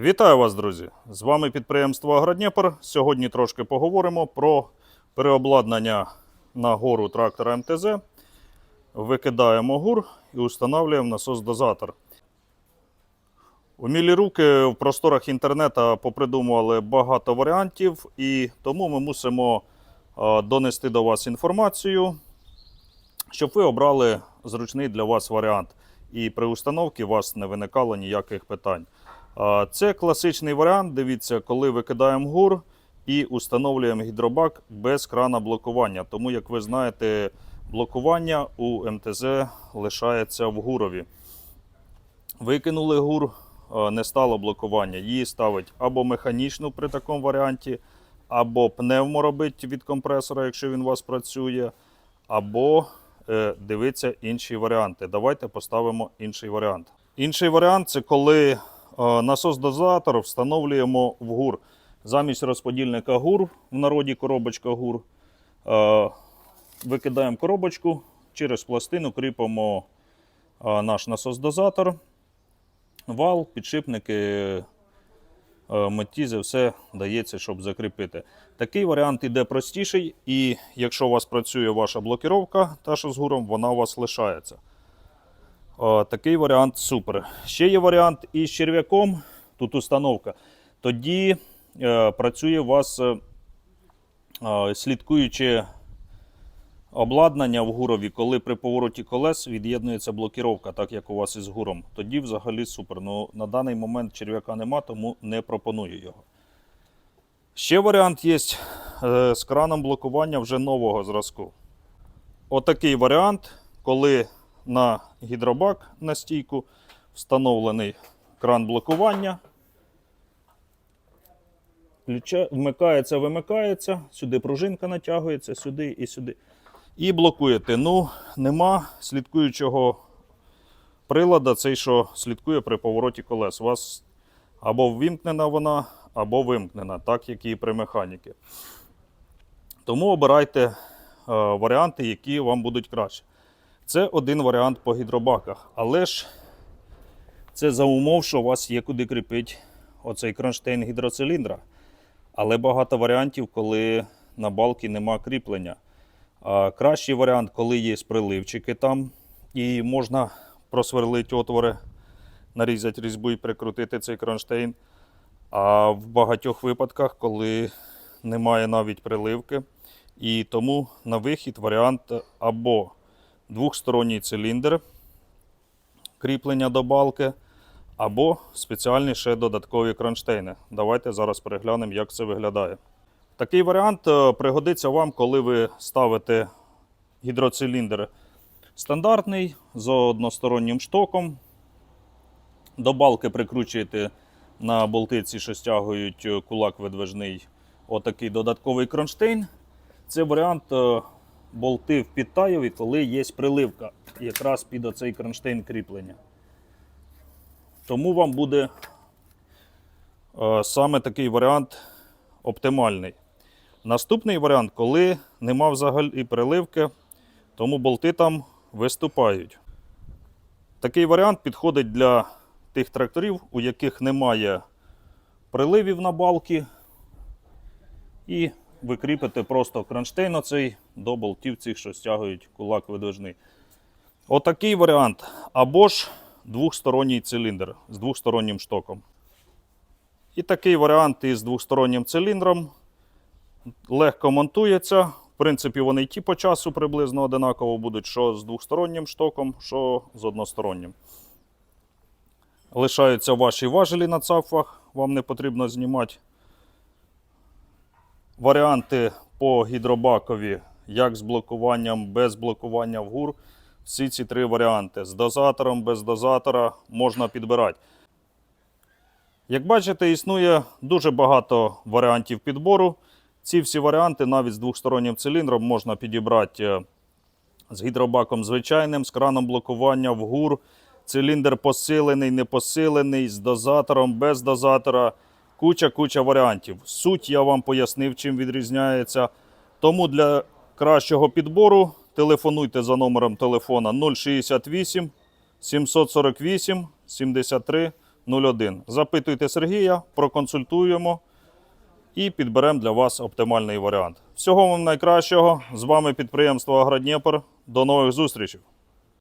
Вітаю вас, друзі! З вами підприємство Агродніпр. Сьогодні трошки поговоримо про переобладнання на гору трактора МТЗ. Викидаємо гур і встановлюємо насос-дозатор. Умілі руки в просторах інтернету попридумували багато варіантів, і тому ми мусимо е, донести до вас інформацію, щоб ви обрали зручний для вас варіант. І при установці у вас не виникало ніяких питань. Це класичний варіант. Дивіться, коли викидаємо гур і установлюємо гідробак без крана блокування. Тому, як ви знаєте, блокування у МТЗ лишається в гурові. Викинули гур, не стало блокування. Її ставить або механічну при такому варіанті, або пневмо робить від компресора, якщо він у вас працює, або е, дивиться інші варіанти. Давайте поставимо інший варіант. Інший варіант це коли е, насос-дозатор встановлюємо в гур. Замість розподільника гур, в народі коробочка гур, е, викидаємо коробочку, через пластину кріпимо е, наш насос-дозатор, вал, підшипники, метізи, все дається, щоб закріпити. Такий варіант іде простіший, і якщо у вас працює ваша блокіровка, та що з гуром, вона у вас лишається. О, такий варіант супер. Ще є варіант із черв'яком, тут установка. Тоді е, працює у вас е, е, обладнання в гурові, коли при повороті колес від'єднується блокіровка, так як у вас із гуром. Тоді взагалі супер. Ну, на даний момент черв'яка нема, тому не пропоную його. Ще варіант є е, з краном блокування вже нового зразку. Отакий варіант, коли на гідробак на стійку встановлений кран блокування. Вмикається, вимикається, сюди пружинка натягується, сюди і сюди. І блокуєте. Ну, нема слідкуючого прилада, цей, що слідкує при повороті колес. У вас або ввімкнена вона, або вимкнена, так як і при механіки. Тому обирайте е, варіанти, які вам будуть краще. Це один варіант по гідробаках. Але ж це за умов, що у вас є куди кріпити оцей кронштейн гідроциліндра. Але багато варіантів, коли на балки нема кріплення. А кращий варіант, коли є приливчики там, і можна просверлити отвори, нарізати різьбу і прикрутити цей кронштейн. А в багатьох випадках, коли немає навіть приливки, і тому на вихід варіант або двохсторонній циліндр кріплення до балки, або спеціальні ще додаткові кронштейни. Давайте зараз переглянемо, як це виглядає. Такий варіант е, пригодиться вам, коли ви ставите гідроциліндр стандартний з одностороннім штоком. До балки прикручуєте на болтиці, що стягують е, кулак видвижний, отакий додатковий кронштейн. Це варіант е, болти в підтаєві, коли є приливка якраз під оцей кронштейн кріплення. Тому вам буде е, саме такий варіант оптимальний. Наступний варіант, коли нема взагалі приливки, тому болти там виступають. Такий варіант підходить для тих тракторів, у яких немає приливів на балки. І ви кріпите просто кронштейн оцей до болтів цих, що стягують кулак видвижний. Отакий варіант. Або ж двохсторонній циліндр з двохстороннім штоком. І такий варіант із двохстороннім циліндром легко монтується. В принципі, вони ті по часу приблизно одинаково будуть, що з двохстороннім штоком, що з одностороннім. Лишаються ваші важелі на цафах, вам не потрібно знімати. Варіанти по гідробакові, як з блокуванням, без блокування в гур. Всі ці три варіанти. З дозатором, без дозатора можна підбирати. Як бачите, існує дуже багато варіантів підбору. Ці всі варіанти навіть з двохстороннім циліндром можна підібрати е, з гідробаком звичайним, з краном блокування в гур, циліндр посилений, не посилений, з дозатором, без дозатора. Куча-куча варіантів. Суть я вам пояснив, чим відрізняється. Тому для кращого підбору телефонуйте за номером телефона 068 748 73 01. Запитуйте Сергія, проконсультуємо і підберемо для вас оптимальний варіант. Всього вам найкращого. З вами підприємство Агродніпр. До нових зустрічей!